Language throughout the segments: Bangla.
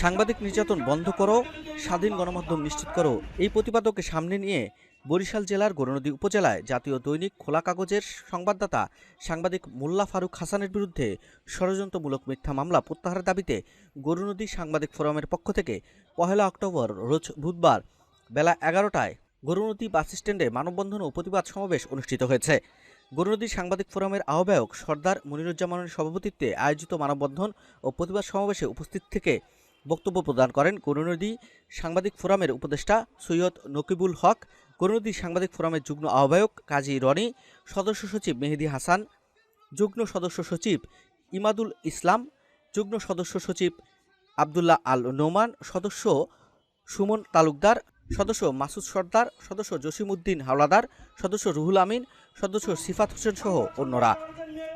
সাংবাদিক নির্যাতন বন্ধ করো, স্বাধীন গণমাধ্যম নিশ্চিত করো, এই প্রতিপাদককে সামনে নিয়ে বরিশাল জেলার গরুনদী উপজেলায় জাতীয় দৈনিক খোলা কাগজের সংবাদদাতা সাংবাদিক মোল্লা ফারুক হাসানের বিরুদ্ধে ষড়যন্ত্রমূলক মিথ্যা মামলা প্রত্যাহারের দাবিতে গরুনদী সাংবাদিক ফোরামের পক্ষ থেকে পহেলা অক্টোবর রোজ বুধবার বেলা এগারোটায় গরুনদী বাস স্ট্যান্ডে মানববন্ধন ও প্রতিবাদ সমাবেশ অনুষ্ঠিত হয়েছে। গরুনদী সাংবাদিক ফোরামের আহ্বায়ক সর্দার মনিরুজ্জামানের সভাপতিত্বে আয়োজিত মানববন্ধন ও প্রতিবাদ সমাবেশে উপস্থিত থেকে বক্তব্য প্রদান করেন গরুনদী সাংবাদিক ফোরামের উপদেষ্টা সৈয়দ নকিবুল হক গরুনদী সাংবাদিক ফোরামের যুগ্ম আহ্বায়ক কাজী রনি, সদস্য সচিব মেহেদি হাসান, যুগ্ম সদস্য সচিব ইমাদুল ইসলাম, যুগ্ম সদস্য সচিব আবদুল্লাহ আল নোমান, সদস্য সুমন তালুকদার, সদস্য মাসুদ সর্দার, সদস্য জসিমউদ্দিন হাওলাদার, সদস্য রুহুল আমিন, সদস্য সিফাত হোসেন সহ অন্যরা।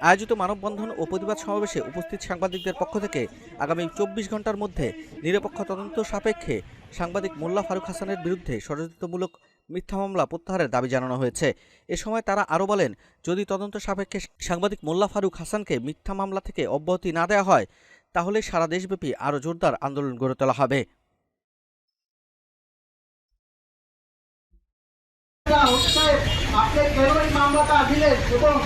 আয়োজিত মানববন্ধন ও প্রতিবাদ সমাবেশে উপস্থিত সাংবাদিকদের পক্ষ থেকে আগামী চব্বিশ ঘণ্টার মধ্যে নিরপেক্ষ তদন্ত সাপেক্ষে সাংবাদিক মোল্লা ফারুক হাসানের বিরুদ্ধে ষড়যন্ত্রমূলক মিথ্যা মামলা প্রত্যাহারের দাবি জানানো হয়েছে। এ সময় তারা আরও বলেন, যদি তদন্ত সাপেক্ষে সাংবাদিক মোল্লা ফারুক হাসানকে মিথ্যা মামলা থেকে অব্যাহতি না দেওয়া হয়, তাহলে সারা দেশব্যাপী আরও জোরদার আন্দোলন গড়ে তোলা হবে। আপনি কেন এই মামলাটা দিলেন এবং